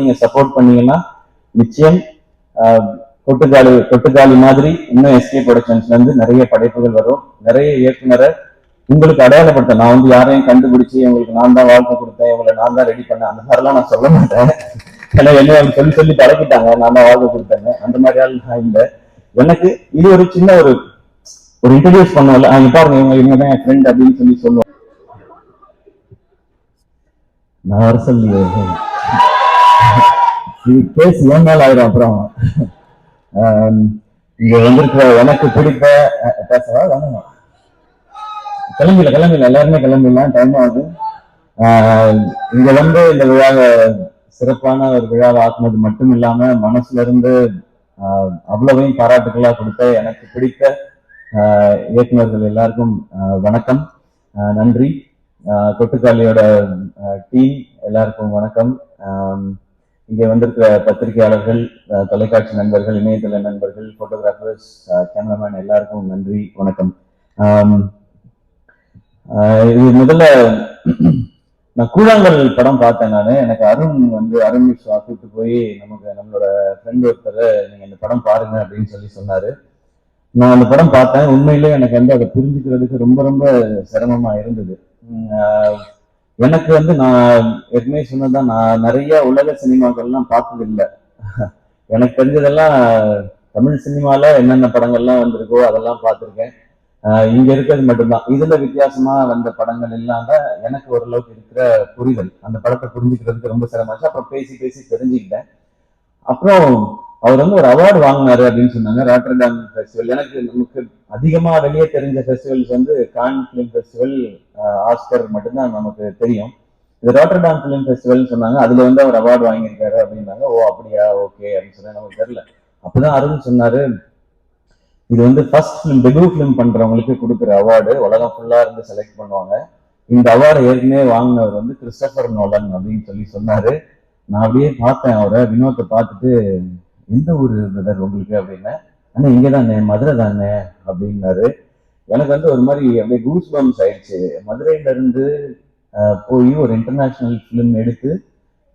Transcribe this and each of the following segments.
நீங்க சப்போர்ட் பண்ணீங்கன்னா நிச்சயம் ஆஹ், கொட்டுக்காளி கொட்டுக்காளி மாதிரி இன்னும் எஸ்கே ப்ரொடக்ஷன்ஸ்ல இருந்து நிறைய படைப்புகள் வரும். நிறைய இயக்குனரை உங்களுக்கு அடையாளப்படுத்த நான் வந்து யாரையும் கண்டுபிடிச்சு உங்களுக்கு நான் தான் வாழ்க்கை கொடுத்தேன் இவங்களை நான் தான் ரெடி பண்ணேன் அந்த மாதிரிலாம் நான் சொல்ல மாட்டேன். ஏன்னா என்ன சொல்லி சொல்லி பழக்கிட்டாங்க நான் தான் வாழ்க்கை கொடுத்தேன் அந்த மாதிரி ஆள் நான் இல்லை. எனக்கு இது ஒரு சின்ன ஒரு ஒரு இன்ட்ரடியூஸ் பண்ணுவோம்ல அங்க பாருங்க இவங்க இவங்க தான் என் ஃப்ரெண்ட் அப்படின்னு சொல்லி சொல்லுவோம். நான் வர சொல்லி இது கேஸ் ஏன் நாள் ஆயிரும் அப்புறம்? இங்க வந்திருக்கிற எனக்கு பிடித்த பேசவா? வேணாமா. கிளம்பில கிளம்பில எல்லாருமே கிளம்பிடலாம். டைம் ஆகுது. ஆஹ், இங்க வந்து இந்த விழாவை சிறப்பான ஒரு விழாவை ஆக்குனது மட்டும் இல்லாம மனசுல இருந்து ஆஹ், அவ்வளவையும் பாராட்டுகளா கொடுத்த எனக்கு பிடித்த ஆஹ், எல்லாருக்கும் வணக்கம். நன்றி. ஆஹ், டீம் எல்லாருக்கும் வணக்கம். ஆஹ் இங்கே வந்திருக்கிற பத்திரிகையாளர்கள் தொலைக்காட்சி நண்பர்கள் இணையதள நண்பர்கள் போட்டோகிராஃபர்ஸ் கேமராமேன் எல்லாருக்கும் நன்றி வணக்கம். ஆஹ், இது முதல்ல நான் கூழாங்கல் படம் பார்த்தேன் நான். எனக்கு அருண் வந்து அருண் விஸ்வா கூப்பிட்டு போய் நமக்கு நம்மளோட ஃப்ரெண்ட் ஒருத்தர் நீங்க இந்த படம் பாருங்க அப்படின்னு சொல்லி சொன்னாரு. நான் அந்த படம் பார்த்தேன். உண்மையிலே எனக்கு வந்து அதை புரிஞ்சுக்கிறதுக்கு ரொம்ப ரொம்ப சிரமமா இருந்தது. ஆஹ் எனக்கு வந்து நான் ஏற்கனவே சொன்னதான் நான் நிறைய உலக சினிமாக்கள்லாம் பார்த்தது இல்லை எனக்கு தெரிஞ்சதெல்லாம் தமிழ் சினிமால என்னென்ன படங்கள்லாம் வந்திருக்கோ அதெல்லாம் பார்த்துருக்கேன். இங்கே இங்க இருக்கிறது மட்டும்தான். இதுல வித்தியாசமா வந்த படங்கள் இல்லாம எனக்கு ஓரளவுக்கு இருக்கிற புரிதல். அந்த படத்தை புரிஞ்சுக்கிறதுக்கு ரொம்ப சிரமமாச்சு அப்புறம் பேசி பேசி தெரிஞ்சுக்கிட்டேன். அப்புறம் அவர் வந்து ஒரு அவார்டு வாங்கினாரு அப்படின்னு சொன்னாங்க. ராட்டர்டாம் ஃபெஸ்டிவல் எனக்கு நமக்கு அதிகமா வெளியே தெரிஞ்ச ஃபெஸ்டிவல்ஸ் வந்து கான் ஃபிலிம் ஃபெஸ்டிவல் ஆஸ்கர் மட்டும்தான் நமக்கு தெரியும். இது ராட்டர்டாம் ஃபிலிம் ஃபெஸ்டிவல் சொன்னாங்க. அதுல வந்து அவர் அவார்டு வாங்கியிருக்காரு அப்படின்னாங்க. ஓ அப்படியா? ஓகே அப்படின்னு சொன்னா நமக்கு தெரியல. அப்பதான் அருண் சொன்னாரு இது வந்து ஃபர்ஸ்ட் ஃபிலிம் டெபியூ ஃபிலிம் பண்றவங்களுக்கு கொடுக்குற அவார்டு உலகம் ஃபுல்லா இருந்து செலக்ட் பண்ணுவாங்க. இந்த அவார்டு ஏற்கனவே வாங்கினவர் வந்து கிறிஸ்டபர் நோலன் அப்படின்னு சொல்லி சொன்னாரு. நான் அப்படியே பார்த்தேன் அவரை வினோத்தை பார்த்துட்டு எந்த ஊர் பிரதர் உங்களுக்கு? அப்படின்னா அண்ணா இங்கே தானே மதுரை தானே அப்படின்னாரு. எனக்கு வந்து ஒரு மாதிரி அப்படியே கூஸ் பம்ஸ் ஆயிடுச்சு மதுரையிலேருந்து போய் ஒரு இன்டர்நேஷ்னல் ஃபிலிம் எடுத்து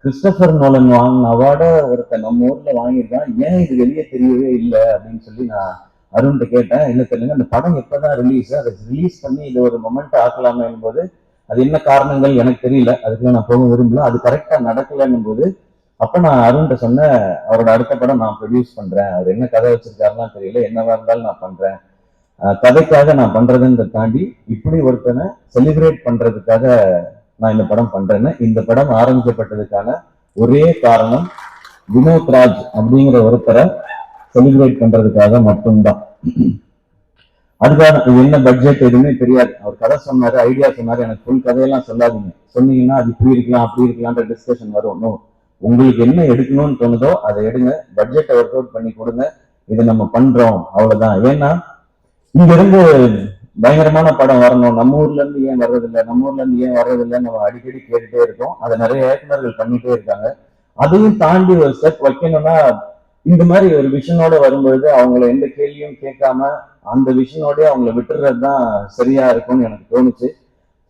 கிறிஸ்டபர் நோலன் வாங்கின அவார்டை ஒருத்தன் நம்ம ஊரில் வாங்கியிருக்கான். ஏன் இது வெளியே தெரியவே இல்லை? அப்படின்னு சொல்லி நான் அருண்கிட்ட கேட்டேன். என்ன தெரியல அந்த படம் எப்போ தான் ரிலீஸ் அதை ரிலீஸ் பண்ணி இது ஒரு மொமெண்ட் ஆக்கலாமே போது அது என்ன காரணங்கள் எனக்கு தெரியல. அதுக்குள்ள நான் போக விரும்பல. அது கரெக்டா நடக்கலன்னும் போது அப்ப நான் அருண்கிட்ட சொன்னேன் அவரோட அடுத்த படம் நான் ப்ரொடியூஸ் பண்றேன். அவர் என்ன கதை வச்சிருக்காருலாம் தெரியல. என்னவா இருந்தாலும் நான் பண்றேன். கதைக்காக நான் பண்றதுன்றதை தாண்டி இப்படி ஒருத்தனை செலிப்ரேட் பண்றதுக்காக நான் இந்த படம் பண்றேன்னு இந்த படம் ஆரம்பிக்கப்பட்டதுக்கான ஒரே காரணம் வினோத் ராஜ் அப்படிங்கிற ஒருத்தரை செலிப்ரேட் பண்றதுக்காக மட்டும்தான். அதுக்காக என்ன பட்ஜெட் எதுவுமே தெரியாது. அவர் கதை சொன்னாரு ஐடியா சொன்னாரு எனக்கு ஃபுல் கதையெல்லாம் சொல்லாதீங்க. சொன்னீங்கன்னா அது இப்படி இருக்கலாம் அப்படி இருக்கலாம்ன்ற டிஸ்கஷன் வரும். உங்களுக்கு என்ன எடுக்கணும்னு தோணுதோ அதை எடுங்க. பட்ஜெட்டை ஒர்க் அவுட் பண்ணி கொடுங்க. இதை நம்ம பண்றோம். அவ்வளவுதான். ஏன்னா இங்க இருந்து பயங்கரமான படம் வரணும். நம்ம ஊர்ல இருந்து ஏன் வர்றதில்லை? நம்ம ஊர்ல இருந்து ஏன் வர்றதில்லை நம்ம அடிக்கடி கேட்டுட்டே இருக்கோம். அதை நிறைய இயக்குநர்கள் பண்ணிட்டே இருக்காங்க. அதையும் தாண்டி ஒரு ஸ்டெப் வைக்கணும்னா இந்த மாதிரி ஒரு விஷனோட வரும்பொழுது அவங்கள எந்த கேள்வியும் கேட்காம அந்த விஷனோடய அவங்கள விட்டுறது தான் சரியா இருக்கும்னு எனக்கு தோணுச்சு.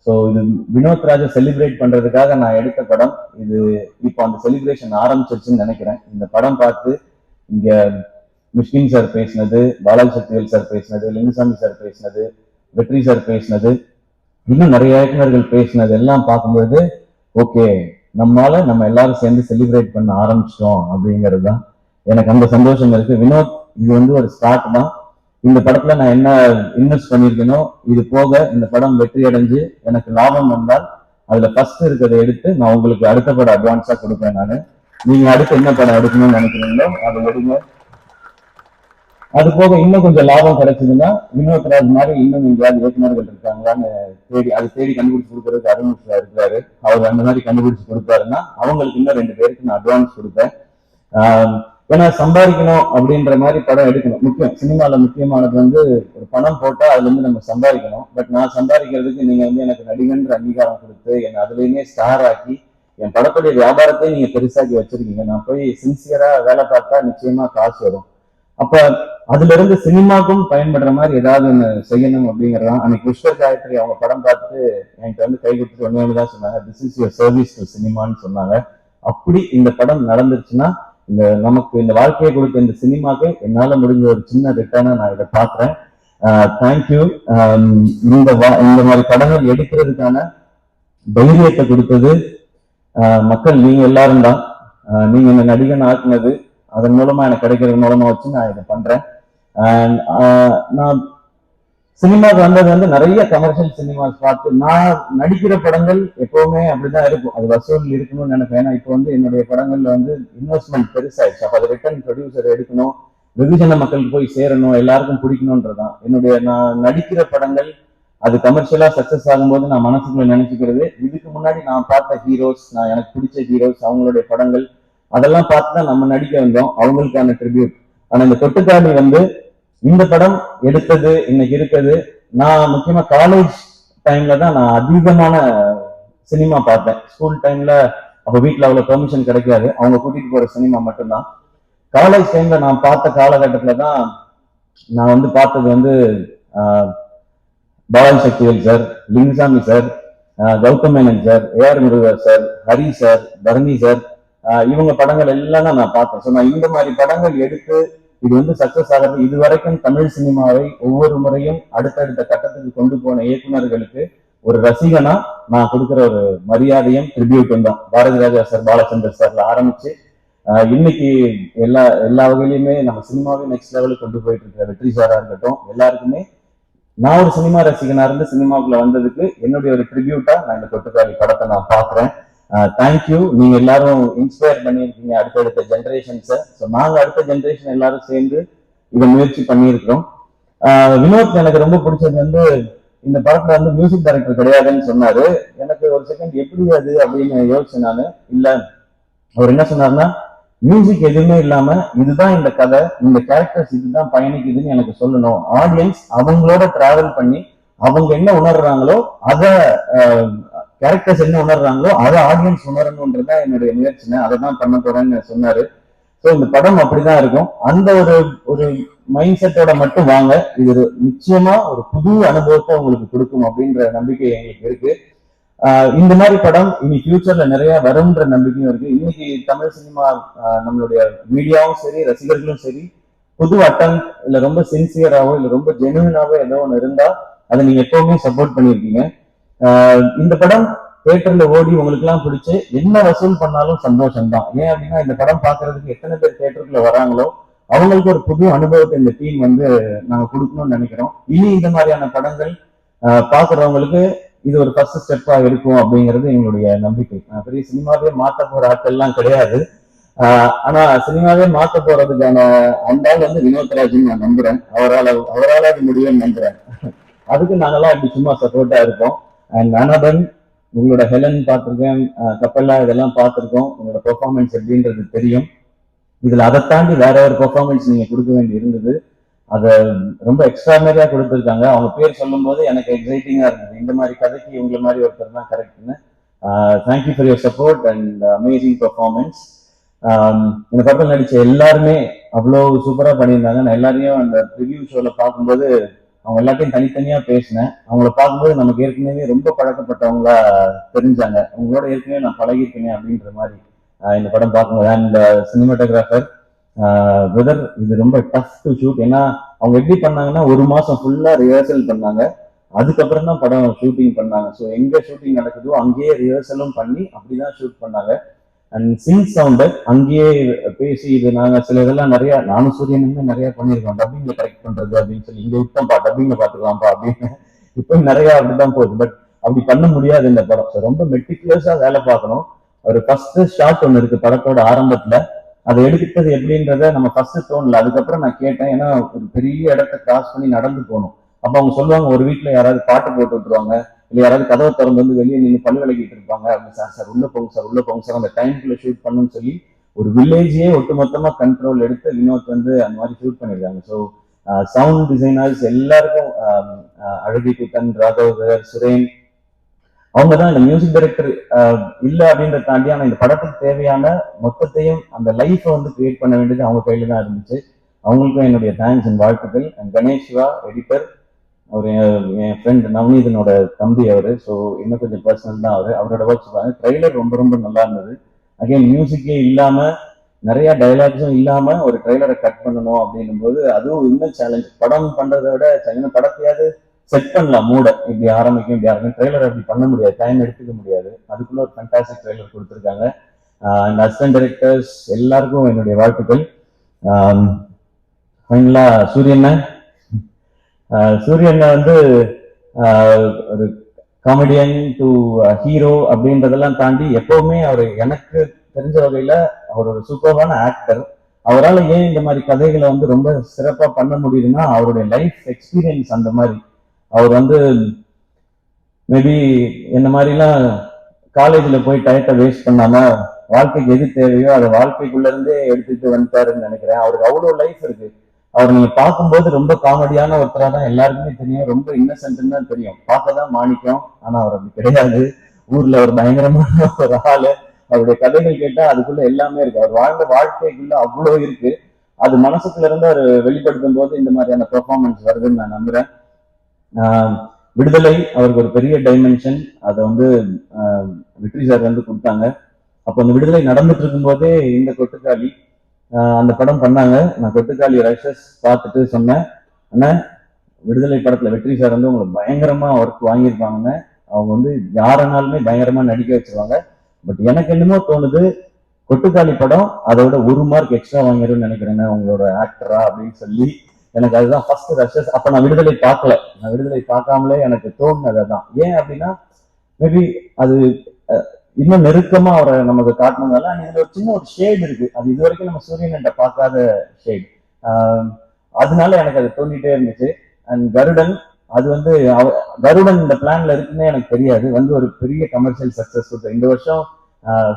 ஸோ இது வினோத் ராஜா செலிப்ரேட் பண்றதுக்காக நான் எடுத்த படம். இது இப்போ அந்த செலிப்ரேஷன் ஆரம்பிச்சிருச்சுன்னு நினைக்கிறேன். இந்த படம் பார்த்து இங்க மிஷ்கின் சார் பேசினது பாலாஜி சக்திவேல் சார் பேசினது லிங்குசாமி சார் பேசினது வெற்றி சார் பேசினது இன்னும் நிறைய இயக்குநர்கள் பேசினது எல்லாம் பார்க்கும்பொழுது ஓகே நம்மளால நம்ம எல்லாரும் சேர்ந்து செலிப்ரேட் பண்ண ஆரம்பிச்சிட்டோம் அப்படிங்கிறது தான் எனக்கு அந்த சந்தோஷம் இருக்கு. வினோத் இது வந்து ஒரு ஸ்டார்ட் தான். இந்த படத்துல நான் என்ன இன்வெஸ்ட் பண்ணியிருக்கேனோ இது போக இந்த படம் வெற்றி அடைஞ்சு எனக்கு லாபம் வந்தால் அதுல ஃபர்ஸ்ட் இருக்கிறத எடுத்து நான் உங்களுக்கு அடுத்த படம் அட்வான்ஸா கொடுப்பேன் நான். நீங்க அடுத்து என்ன படம் எடுக்கணும்னு நினைக்கிறீங்களோ அதை எடுங்க. அது போக இன்னும் கொஞ்சம் லாபம் கிடைச்சதுன்னா வினோத் ராஜ் மாதிரி இன்னும் எங்கேயாவது இயக்குநர்கள் இருக்காங்களான்னு தேடி அது தேடி கண்டுபிடிச்சு கொடுக்கறதுக்கு அருண் இருக்கிறாரு அவர் அந்த மாதிரி கண்டுபிடிச்சு கொடுப்பாருன்னா அவங்களுக்கு இன்னும் ரெண்டு பேருக்கு நான் அட்வான்ஸ் கொடுப்பேன். ஆஹ் ஏன்னா சம்பாதிக்கணும் அப்படின்ற மாதிரி படம் எடுக்கணும். முக்கியம் சினிமாவில் முக்கியமானது வந்து ஒரு பணம் போட்டா அதுல இருந்து நம்ம சம்பாதிக்கணும். பட் நான் சம்பாதிக்கிறதுக்கு நீங்க வந்து எனக்கு நடிகன்ற அங்கீகாரம் கொடுத்து என்னை அதுலேயுமே ஸ்டார் ஆக்கி என் படத்துடைய வியாபாரத்தை நீங்க பெருசாக்கி வச்சிருக்கீங்க. நான் போய் சின்சியரா வேலை பார்த்தா நிச்சயமா காசு வரும். அப்ப அதுல இருந்து சினிமாக்கும் பயன்படுற மாதிரி ஏதாவது ஒண்ணு செய்யணும் அப்படிங்கறதான் அன்னைக்கு புஷ்கர் காயத்ரி அவங்க படம் பார்த்துட்டு என்கிட்ட வந்து கை கொடுத்துட்டு ஒண்ணு தான் சொன்னாங்க. This is your service to சினிமான்னு சொன்னாங்க. அப்படி இந்த படம் நடந்துருச்சுன்னா இந்த நமக்கு இந்த வாழ்க்கையை கொடுத்த இந்த சினிமாக்கு என்னால முடிஞ்ச ஒரு சின்ன ரிட்டர்னை நான் இதை பாக்குறேன் தேங்க்யூ இந்த வா- இந்த மாதிரி படங்கள் எடுக்கிறதுக்கான தைரியத்தை கொடுத்தது ஆஹ் மக்கள் நீங்க எல்லாரும் தான். ஆஹ் நீங்க இந்த நடிகன் ஆக்குனது அதன் மூலமா எனக்கு கிடைக்கிறது மூலமா வச்சு நான் இதை பண்றேன். ஆஹ் நான் சினிமாக்கு வந்தது வந்து நிறைய கமர்ஷியல் சினிமாஸ் பார்த்து நான் நடிக்கிற படங்கள் எப்பவுமே அப்படிதான் இருக்கும். அது வசூல் இருக்கணும்னு நினைப்பேன். ஏன்னா இப்போ வந்து என்னுடைய படங்கள்ல வந்து இன்வெஸ்ட்மெண்ட் பெருசாயிடுச்சு. அப்போ அது ரிட்டர்ன் ப்ரொடியூசர் எடுக்கணும் வெகுஜன மக்களுக்கு போய் சேரணும் எல்லாருக்கும் பிடிக்கணும்ன்றதான் என்னுடைய நான் நடிக்கிற படங்கள் அது கமர்ஷியலா சக்சஸ் ஆகும்போது நான் மனசுக்குள்ள நினைச்சுக்கிறது இதுக்கு முன்னாடி நான் பார்த்த ஹீரோஸ் நான் எனக்கு பிடிச்ச ஹீரோஸ் அவங்களுடைய படங்கள் அதெல்லாம் பார்த்து தான் நம்ம நடிக்க வந்தோம். அவங்களுக்கான ட்ரிபியூட் ஆனா இந்த தொட்டுக்காளி வந்து இந்த படம் எடுத்தது இன்னைக்கு இருக்குது நான் முக்கியமா காலேஜ் டைம்ல தான் நான் அதிகமான சினிமா பார்த்தேன். ஸ்கூல் டைம்ல அப்ப வீட்டுல அவ்வளவு பெர்மிஷன் கிடைக்காது. அவங்க கூட்டிட்டு போற சினிமா மட்டும்தான். காலேஜ் டைம்ல நான் பார்த்த காலகட்டத்துல தான் நான் வந்து பார்த்தது வந்து ஆஹ், Balaji Sakthivel sir Lingusamy sir Gautham Menon sir AR Murugar sir Hari sir Bharani sir இவங்க படங்கள் எல்லாம் நான் பார்த்தேன். ஸோ நான் இந்த மாதிரி படங்கள் எடுத்து இது வந்து சக்சஸ் ஆகிறது. இது வரைக்கும் தமிழ் சினிமாவை ஒவ்வொரு முறையும் அடுத்தடுத்த கட்டத்துக்கு கொண்டு போன இயக்குனர்களுக்கு ஒரு ரசிகனா நான் கொடுக்குற ஒரு மரியாதையும் ட்ரிபியூட்டும் தான். பாரதி ராஜா சார் பாலச்சந்தர் சார்ல ஆரம்பிச்சு இன்னைக்கு எல்லா எல்லா வகையிலுமே நம்ம சினிமாவே நெக்ஸ்ட் லெவலுக்கு கொண்டு போயிட்டு இருக்கிற வெற்றி சாரா இருக்கட்டும் எல்லாருக்குமே நான் ஒரு சினிமா ரசிகனா இருந்து சினிமாவுக்குள்ள வந்ததுக்கு என்னுடைய ஒரு ட்ரிபியூட்டா நான் இந்த கொட்டுக்காளி படத்தை நான் பாக்குறேன் தேங்க்யூ நீங்க எல்லாரும் இன்ஸ்பயர் பண்ணியிருக்கீங்க அடுத்தடுத்த ஜென்ரேஷன்ஸை ஸோ நாங்க அடுத்த ஜென்ரேஷன் எல்லாரும் சேர்ந்து இதை முயற்சி பண்ணியிருக்கிறோம். ஆஹ் வினோத் எனக்கு ரொம்ப பிடிச்சது வந்து இந்த படத்துல வந்து மியூசிக் டைரக்டர் கிடையாதுன்னு சொன்னாரு. எனக்கு ஒரு செகண்ட் எப்படி அது அப்படின்னு யோசிச்சேன் நான். இல்ல அவர் என்ன சொன்னாருன்னா மியூசிக் எதுவுமே இல்லாம இதுதான் இந்த கதை இந்த கேரக்டர்ஸ் இதுதான் பயணிக்குதுன்னு எனக்கு சொல்லணும். ஆடியன்ஸ் அவங்களோட டிராவல் பண்ணி அவங்க என்ன உணர்றாங்களோ அதை கேரக்டர்ஸ் என்ன உணர்றாங்களோ அதை ஆடியன்ஸ் உணரணுன்றதுதான் என்னுடைய முயற்சினை அதை தான் பண்ண போறேன்னு சொன்னாரு. ஸோ இந்த படம் அப்படிதான் இருக்கும். அந்த ஒரு ஒரு மைண்ட் செட்டோட மட்டும் வாங்க. இது ஒரு நிச்சயமா ஒரு புது அனுபவத்தை உங்களுக்கு கொடுக்கும் அப்படின்ற நம்பிக்கை எங்களுக்கு இருக்கு. ஆஹ் இந்த மாதிரி படம் இனி ஃபியூச்சர்ல நிறைய வரும்ன்ற நம்பிக்கையும் இருக்கு. இன்னைக்கு தமிழ் சினிமா நம்மளுடைய மீடியாவும் சரி ரசிகர்களும் சரி புது அட்டம் இல்ல ரொம்ப சின்சியராவோ இல்ல ரொம்ப ஜெனுவினாவோ ஏதோ ஒன்று இருந்தா அதை நீங்க எப்பவுமே சப்போர்ட் பண்ணியிருக்கீங்க. இந்த படம் தேட்டர்ல ஓடி உங்களுக்கு எல்லாம் பிடிச்சு என்ன வசூல் பண்ணாலும் சந்தோஷம் தான் ஏன் அப்படின்னா இந்த படம் பாக்குறதுக்கு எத்தனை பேர் தேட்டருக்குள்ள வராங்களோ அவங்களுக்கு ஒரு புது அனுபவத்தை இந்த டீம் வந்து நாங்க கொடுக்கணும்னு நினைக்கிறோம். இனி இந்த மாதிரியான படங்கள் ஆஹ் பாக்குறவங்களுக்கு இது ஒரு ஃபர்ஸ்ட் ஸ்டெப்பா இருக்கும் அப்படிங்கிறது எங்களுடைய நம்பிக்கை. நான் பெரிய சினிமாவே மாத்த போற ஆட்கள்லாம் கிடையாது. ஆஹ் ஆனா சினிமாவே மாத்த போறதுக்கான அந்த ஆள் வந்து வினோத்ராஜன் நான் நம்புறேன். அவரால் அவரால் அது முடியும்னு நம்புறேன். அதுக்கு நாங்கெல்லாம் இப்படி சும்மா சப்போர்ட்டா இருப்போம் அண்ட் அனபன் உங்களோட ஹெலன் பார்த்துருக்கேன். கப்பல்லா இதெல்லாம் பார்த்துருக்கோம். உங்களோட பெர்ஃபார்மன்ஸ் எப்படின்றது தெரியும். இதில் அதை தாண்டி வேற ஒரு பெர்ஃபார்மன்ஸ் நீங்கள் கொடுக்க வேண்டி இருந்தது. அதை ரொம்ப எக்ஸ்ட்ராமரியாக கொடுத்துருக்காங்க. அவங்க பேர் சொல்லும்போது எனக்கு எக்ஸைட்டிங்காக இருந்தது. இந்த மாதிரி கதைக்கு இவங்களை மாதிரி ஒருத்தர் தான் கரெக்ட்னு thank you for your support and amazing performance இந்த படத்தில் நடித்த எல்லாருமே அவ்வளோ சூப்பராக பண்ணியிருந்தாங்க. நான் எல்லாரையும் அந்த ரிவ்யூ ஷோவில் பார்க்கும்போது அவங்க எல்லாத்தையும் தனித்தனியா பேசினேன். அவங்கள பார்க்கும்போது நமக்கு ஏற்கனவே ரொம்ப பழக்கப்பட்டவங்களா தெரிஞ்சாங்க. அவங்களோட ஏற்கனவே நான் பழகிருக்கேனே அப்படின்ற மாதிரி இந்த படம் பார்க்கும்போது. அண்ட் சினிமாட்டோகிராஃபர் வெதர் இது ரொம்ப டஃப் டு ஷூட் ஏன்னா அவங்க எப்படி பண்ணாங்கன்னா ஒரு மாசம் ஃபுல்லா ரிஹர்சல் பண்ணாங்க. அதுக்கப்புறம் தான் படம் ஷூட்டிங் பண்ணாங்க. ஸோ எங்க ஷூட்டிங் நடக்குதோ அங்கேயே ரிஹர்சலும் பண்ணி அப்படிதான் ஷூட் பண்ணாங்க. அண்ட் சிங் சவுண்டர் அங்கேயே பேசி இது நாங்க சில இதெல்லாம் நிறைய நானும் சூரியனுமே நிறைய பண்ணியிருக்கோம். டப்பிங்ல கரெக்ட் பண்றது அப்படின்னு சொல்லி இங்க விட்டோம்ப்பா டப்பிங்ல பாத்துக்கலாம்ப்பா அப்படின்னு. இப்போ நிறைய அப்படிதான் போகுது. பட் அப்படி பண்ண முடியாது இந்த படம். ரொம்ப மெட்டிகுலஸா வேலை பார்க்கணும். ஒரு ஃபர்ஸ்ட் ஷாட் ஒன்று இருக்கு படத்தோட ஆரம்பத்துல. அதை எடுத்துட்டது எப்படின்றத நம்ம ஃபர்ஸ்ட் தோணல. அதுக்கப்புறம் நான் கேட்டேன். ஏன்னா ஒரு பெரிய இடத்த கிராஸ் பண்ணி நடந்து போகணும். அப்ப அவங்க சொல்லுவாங்க ஒரு வீட்டில் யாராவது பாட்டு போட்டு விட்டுருவாங்க. இல்லை யாராவது கதவை திறந்து வந்து வெளியே நின்று பல் விளக்கிட்டு இருப்பாங்க. அப்படின்னு சார் சார் உள்ள போங்க சார் உள்ள போங்க சார். அந்த டைம்குள்ள ஷூட் பண்ணுன்னு சொல்லி ஒரு வில்லேஜே ஒட்டுமொத்தமா கண்ட்ரோல் எடுத்து வினோத் வந்து அந்த மாதிரி ஷூட் பண்ணியிருக்காங்க ஸோ சவுண்ட் டிசைனர்ஸ் எல்லாருக்கும் அழகி குத்தன் ராகவ் சுரேன் அவங்க தான் இந்த மியூசிக் டைரக்டர் இல்லை அப்படின்றத தாண்டி ஆனால் இந்த படத்துக்கு தேவையான மொத்தத்தையும் அந்த லைஃப்பை வந்து கிரியேட் பண்ண வேண்டியது அவங்க கையில தான் இருந்துச்சு. அவங்களுக்கும் என்னுடைய தேங்க்ஸ் அண்ட் வாழ்த்துக்கள். அண்ட் கணேஷ் சிவா எடிட்டர் அவர் என் ஃப்ரெண்ட் நவநீதனோட தம்பி அவரு. ஸோ இன்னும் கொஞ்சம் பர்சனல் தான் அவர். அவரோட ஒர்க்ஸ் ட்ரெய்லர் ரொம்ப ரொம்ப நல்லா இருந்தது. அகைன் மியூசிக்கே இல்லாம நிறைய டைலாக்ஸும் இல்லாம ஒரு ட்ரெய்லரை கட் பண்ணணும் அப்படின்னும் போது அதுவும் இன்னும் சேலஞ்ச் படம் பண்றதை விட இன்னும் படத்தையாவது செட் பண்ணலாம். மூட. இப்படி ஆரம்பிக்கும் இப்படி ஆரம்பிக்கும். ட்ரெய்லர் அப்படி பண்ண முடியாது. டைம் எடுத்துக்க முடியாது. அதுக்குள்ள ஒரு ஃபண்டாஸ்டிக் ட்ரெய்லர் கொடுத்துருக்காங்க. அண்ட் அசிஸ்டன்ட் டைரக்டர்ஸ் எல்லாருக்கும் என்னுடைய வாழ்த்துக்கள். ஃபைனலா சூரியண்ண சூரியனை வந்து ஒரு காமெடியன் டு ஹீரோ அப்படின்றதெல்லாம் தாண்டி எப்பவுமே அவர் எனக்கு தெரிஞ்ச வகையில அவர் ஒரு சூப்பர்வான ஆக்டர் அவரால் ஏன் இந்த மாதிரி கதைகளை வந்து ரொம்ப சிறப்பாக பண்ண முடியுதுன்னா அவருடைய லைஃப் எக்ஸ்பீரியன்ஸ் அந்த மாதிரி. அவர் வந்து மேபி என்ன மாதிரிலாம் காலேஜில் போய் டயத்தை வேஸ்ட் பண்ணாம வாழ்க்கைக்கு எது தேவையோ அதை வாழ்க்கைக்குள்ளேருந்தே எடுத்துட்டு வந்துட்டாருன்னு நினைக்கிறேன். அவருக்கு அவ்வளோ லைஃப் இருக்குது அவர் நீங்க பார்க்கும்போது ரொம்ப காமெடியான ஒருத்தரா தான் எல்லாருக்குமே தெரியும். ரொம்ப இன்னசென்ட்னு தான் தெரியும். பார்க்க தான் மாணிக்கம். ஆனா அவர் அப்படி கிடையாது. ஊர்ல ஒரு பயங்கரமான ஒரு ஆளு. அவருடைய கதைகள் கேட்டா அதுக்குள்ள எல்லாமே இருக்கு. அவர் வாழ்ந்த வாழ்க்கைக்குள்ள அவ்வளவு இருக்கு. அது மனசுக்குள்ள இருந்து அவர் வெளிப்படுத்தும் போது இந்த மாதிரியான பெர்ஃபார்மன்ஸ் வருதுன்னு நான் நம்புறேன். ஆஹ் விடுதலை அவருக்கு ஒரு பெரிய டைமென்ஷன் அதை வந்து வெற்றி சார் வந்து கொடுத்தாங்க. அப்போ அந்த விடுதலை நடந்துட்டு இருக்கும்போதே இந்த கொட்டுக்காளி அந்த படம் பண்ணாங்க. நான் கொட்டுக்காளி ரஷஸ் பார்த்துட்டு சொன்னேன். ஆனால் விடுதலை படத்தில் வெற்றி சார் வந்து உங்களுக்கு பயங்கரமாக ஒர்க் வாங்கியிருப்பாங்கன்னு அவங்க வந்து யாரனாலுமே பயங்கரமாக நடிக்க வச்சிருவாங்க. பட் எனக்கு என்னமோ தோணுது கொட்டுக்காளி படம் அதோட ஒரு மார்க் எக்ஸ்ட்ரா வாங்கிடும் நினைக்கிறேன் உங்களோட ஆக்டரா அப்படின்னு சொல்லி. எனக்கு அதுதான் ஃபர்ஸ்ட் ரஷஸ் அப்போ நான் விடுதலை பார்க்கல. நான் விடுதலை பார்க்காமலே எனக்கு தோணுனது அதான். ஏன் அப்படின்னா மேபி அது இன்னும் நெருக்கமா அவரை நமக்கு காட்டினதால இதுல ஒரு சின்ன ஒரு ஷேட் இருக்கு. அது இது வரைக்கும் நம்ம சூரியன்கிட்ட பார்க்காத ஷேட் அதனால எனக்கு அது தோண்டிட்டே இருந்துச்சு. அண்ட் கருடன் அது வந்து அவ- கருடன் இந்த பிளான்ல இருக்குன்னே எனக்கு தெரியாது. வந்து ஒரு பெரிய கமர்ஷியல் சக்சஸ் இந்த வருஷம்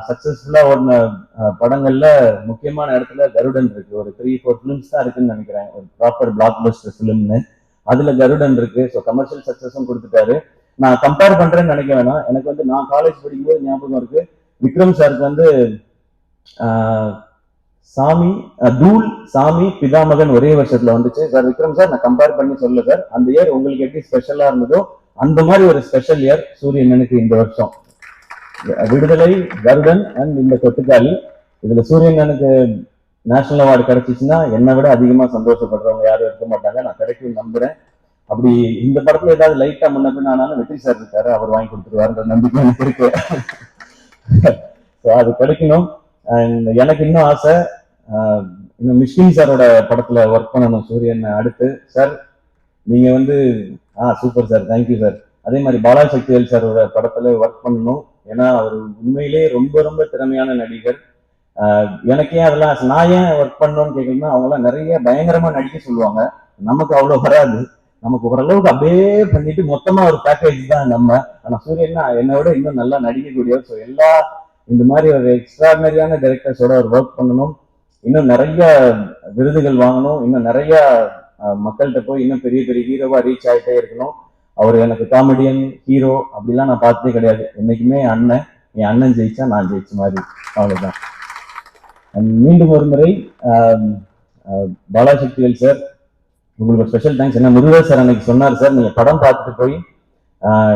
சக்சஸ்ஃபுல்லா ஓடின படங்கள்ல முக்கியமான இடத்துல கருடன் இருக்கு. ஒரு த்ரீ ஃபோர் ஃபிலிம்ஸ் தான் இருக்குன்னு நினைக்கிறேன். ஒரு ப்ராப்பர் பிளாக் பஸ்டர் ஃபிலிம்னு அதுல கருடன் இருக்கு. ஸோ கமர்ஷியல் சக்சஸும் கொடுத்துட்டாரு. நான் கம்பேர் பண்றேன்னு நினைக்க வேணாம். எனக்கு வந்து நான் காலேஜ் படிக்கும்போது ஞாபகம் இருக்கு. விக்ரம் சாருக்கு வந்து சாமி தூள் சாமி பிதாமகன் ஒரே வருஷத்துல வந்துச்சு. சார் விக்ரம் சார் நான் கம்பேர் பண்ணி சொல்ல சார் அந்த இயர் உங்களுக்கு எப்படி ஸ்பெஷலா இருந்ததோ அந்த மாதிரி ஒரு ஸ்பெஷல் இயர் சூரியனனுக்கு இந்த வருஷம். விடுதலை கருடன் அண்ட் இந்த கொட்டுக்காளி இதுல சூரியனனுக்கு நேஷனல் அவார்டு கிடைச்சிச்சுன்னா என்னை விட அதிகமா சந்தோஷப்படுறவங்க யாரும் இருக்க மாட்டாங்க. நான் கிடைக்கும் நம்புறேன். அப்படி இந்த படத்துல ஏதாவது லைட்டா முன்ன பின்ன ஆனாலும் வெற்றி சார் இருக்காரு அவர் வாங்கி கொடுத்துருவாருன்ற நம்பிக்கை எனக்கு இருக்கு. ஸோ அது கிடைக்கணும். அண்ட் எனக்கு இன்னும் ஆசை இன்னும் மிஷ்கின் சாரோட படத்துல ஒர்க் பண்ணணும் சூரியன் அடுத்து. சார் நீங்க வந்து ஆ super sir thank you sir அதே மாதிரி பாலா சக்திவேல் சாரோட படத்துல ஒர்க் பண்ணணும். ஏன்னா அவர் உண்மையிலே ரொம்ப ரொம்ப திறமையான நடிகர். எனக்கு ஏன் அதெல்லாம் நான் ஏன் ஒர்க் பண்ணணும்னு கேட்கணும்னா அவங்களாம் நிறைய பயங்கரமா நடிக்க சொல்லுவாங்க. நமக்கு அவ்வளவு வராது. நமக்கு ஓரளவுக்கு அப்படியே பண்ணிட்டு மொத்தமா ஒரு பேக்கேஜ் தான் நம்ம. ஆனா சூரியன்னா என்னை விட இன்னும் நல்லா நடிக்கக்கூடியவர் ஸோ எல்லா இந்த மாதிரி ஒரு எக்ஸ்ட்ராடனரியான டைரக்டர்ஸோட ஒரு ஒர்க் பண்ணணும். இன்னும் நிறைய விருதுகள் வாங்கணும். இன்னும் நிறைய அஹ், மக்கள்கிட்ட போய் இன்னும் பெரிய பெரிய ஹீரோவா ரீச் ஆகிட்டே இருக்கணும். அவர் எனக்கு காமெடியன் ஹீரோ அப்படிலாம் நான் பார்த்ததே கிடையாது. என்னைக்குமே அண்ணன் என் அண்ணன் ஜெயிச்சா நான் ஜெயிச்ச மாதிரி. அவ்வளவுதான். மீண்டும் ஒரு முறை ஆம், பாலாசக்திவேல் சார் உங்களுக்கு ஒரு ஸ்பெஷல் தேங்க்ஸ் என்ன முருகர் சார் அன்னைக்கு சொன்னார் சார் நீங்க படம் பார்த்துட்டு போய்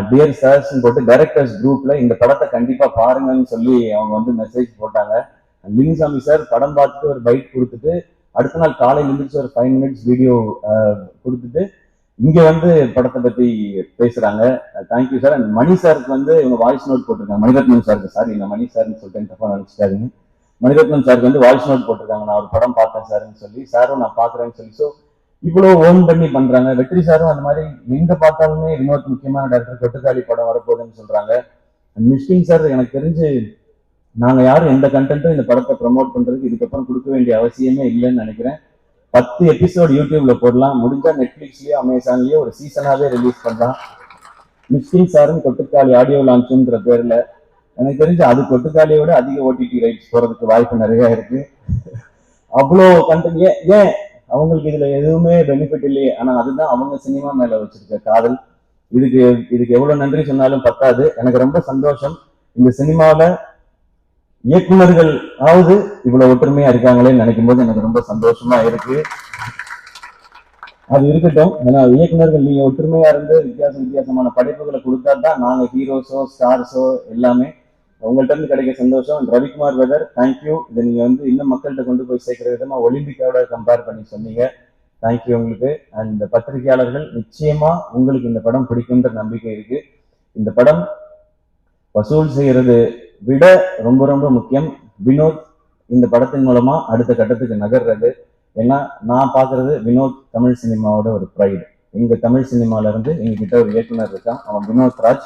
டியர் சார்ஸ் போட்டு டைரக்டர்ஸ் குரூப்ல இந்த படத்தை கண்டிப்பா பாருங்கன்னு சொல்லி அவங்க வந்து மெசேஜ் போட்டாங்க. லிங்கசாமி சார் படம் பார்த்துட்டு ஒரு பைக் கொடுத்துட்டு அடுத்த நாள் காலையில் எழுந்திரிச்சு ஒரு ஃபைவ் மினிட்ஸ் வீடியோ கொடுத்துட்டு இங்க வந்து படத்தை பத்தி பேசுறாங்க. தேங்க்யூ சார் அண்ட் மணி சாருக்கு வந்து இவங்க வாய்ஸ் நோட் போட்டிருக்காங்க. மணிரத்னம் சாருக்கு சாரி நான் மணி சார்னு சொல்லிட்டு தப்பா நினைச்சிட்டாருங்க மணிரத்னம் சாருக்கு வந்து வாய்ஸ் நோட் போட்டிருக்காங்க. நான் ஒரு படம் பார்த்தேன் சார்னு சொல்லி சாரும் நான் பாக்குறேன்னு சொல்லி ஸோ இவ்வளவு ஓன் பண்ணி பண்றாங்க. வெற்றி சாரும் அந்த மாதிரி எங்க பார்த்தாலுமே இன்னொரு முக்கியமான டேரக்டர் கொட்டுக்காளி படம் வரப்போகுதுன்னு சொல்றாங்க. மிஸ்டிங் சார் எனக்கு தெரிஞ்சு நாங்க யாரும் எந்த கண்டென்ட்டும் இந்த படத்தை ப்ரமோட் பண்றதுக்கு இதுக்கப்புறம் கொடுக்க வேண்டிய அவசியமே இல்லைன்னு நினைக்கிறேன். பத்து எபிசோட் யூடியூப்ல போடலாம். முடிஞ்சா நெட்ஃபிளிக்ஸ்லயோ அமேசான்லயோ ஒரு சீசனாவே ரிலீஸ் பண்ணலாம். மிஸ்டிங் சாரும் கொட்டுக்காளி ஆடியோ லான்ச்சுன்ற பேர்ல எனக்கு தெரிஞ்சு அது கொட்டுக்காளியை விட அதிக ஓடிடி ரைட்ஸ் போறதுக்கு வாய்ப்பு நிறைய இருக்கு. அவ்வளோ கண்டென்ட் ஏன் ஏன் அவங்களுக்கு இதுல எதுவுமே பெனிஃபிட் இல்லையே. ஆனா அதுதான் அவங்க சினிமா மேல வச்சிருக்க காதல். இதுக்கு இதுக்கு எவ்வளவு நன்றி சொன்னாலும் பத்தாது. எனக்கு ரொம்ப சந்தோஷம். இந்த சினிமாவில இயக்குநர்கள் ஆவது இவ்வளவு ஒற்றுமையா இருக்காங்களேன்னு நினைக்கும் போது எனக்கு ரொம்ப சந்தோஷமா இருக்கு. அது இருக்கட்டும். ஏன்னா இயக்குனர்கள் நீங்க ஒற்றுமையா இருந்து வித்தியாச வித்தியாசமான படைப்புகளை கொடுத்தா தான் நாங்க ஹீரோஸோ ஸ்டார்ஸோ எல்லாமே உங்கள்ட்ட இருந்து கிடைக்க சந்தோஷம். ரவிக்குமார் வெதர் தேங்க்யூ இதை நீங்க வந்து இன்னும் மக்கள்கிட்ட கொண்டு போய் சேர்க்கிற விதமா ஒலிம்பிக்கோட கம்பேர் பண்ணி சொன்னீங்க. தேங்க்யூ உங்களுக்கு. அண்ட் பத்திரிகையாளர்கள் நிச்சயமா உங்களுக்கு இந்த படம் பிடிக்குன்ற நம்பிக்கை இருக்கு. இந்த படம் வசூல் செய்யறது விட ரொம்ப ரொம்ப முக்கியம். வினோத் இந்த படத்தின் மூலமா அடுத்த கட்டத்துக்கு நகர்றது. ஏன்னா நான் பாக்குறது வினோத் தமிழ் சினிமாவோட ஒரு ப்ரைடு எங்க தமிழ் சினிமால இருந்து எங்ககிட்ட ஒரு இயக்குனர் இருக்கான். அவன் வினோத் ராஜ்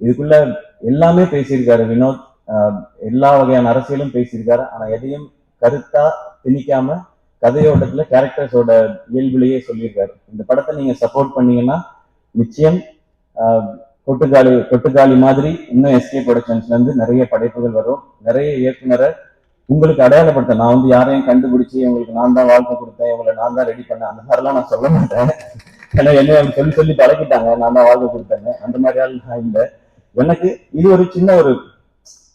இதுக்குள்ள எல்லாமே பேசியிருக்காரு வினோத். ஆஹ் எல்லா வகையான அரசியலும் பேசியிருக்காரு. ஆனா எதையும் கருத்தா திணிக்காம கதையோட்டத்துல கேரக்டர்ஸோட இயல்புலேயே சொல்லியிருக்காரு. இந்த படத்தை நீங்க சப்போர்ட் பண்ணீங்கன்னா நிச்சயம் ஆஹ் கொட்டுக்காளி கொட்டுக்காளி மாதிரி இன்னும் எஸ்கே ப்ரொடக்ஷன்ஸ்ல இருந்து நிறைய படைப்புகள் வரும். நிறைய இயக்குனரை உங்களுக்கு அடையாளப்படுத்த நான் வந்து யாரையும் கண்டுபிடிச்சு உங்களுக்கு நான் தான் வாழ்க்கை கொடுத்தேன் இவங்களை நான் தான் ரெடி பண்ணேன். அந்த மாதிரிலாம் நான் சொல்ல மாட்டேன். ஏன்னா என்ன சொல்லி சொல்லி பழக்கிட்டாங்க நான் தான் வாழ்க்கை கொடுத்தேங்க அந்த மாதிரி ஆள் நான் இல்லை. எனக்கு இது ஒரு சின்ன ஒரு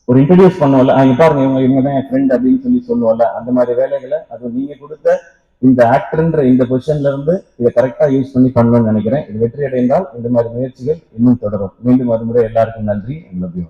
ஒரு இன்ட்ரடியூஸ் பண்ணுவோம்ல. இங்க பாருங்க இவங்க இவங்க தான் என் ஃப்ரெண்ட் அப்படின்னு சொல்லி சொல்லுவோம்ல. அந்த மாதிரி வேலைகளை அது நீங்க கொடுத்த இந்த ஆக்டர்ன்ற இந்த பொசிஷன்ல இருந்து இதை கரெக்டா யூஸ் பண்ணி பண்ணணும்னு நினைக்கிறேன். இது வெற்றி அடைந்தால் இந்த மாதிரி முயற்சிகள் இன்னும் தொடரும். மீண்டும் மறுமுறை எல்லாருக்கும் நன்றி லவ் யூ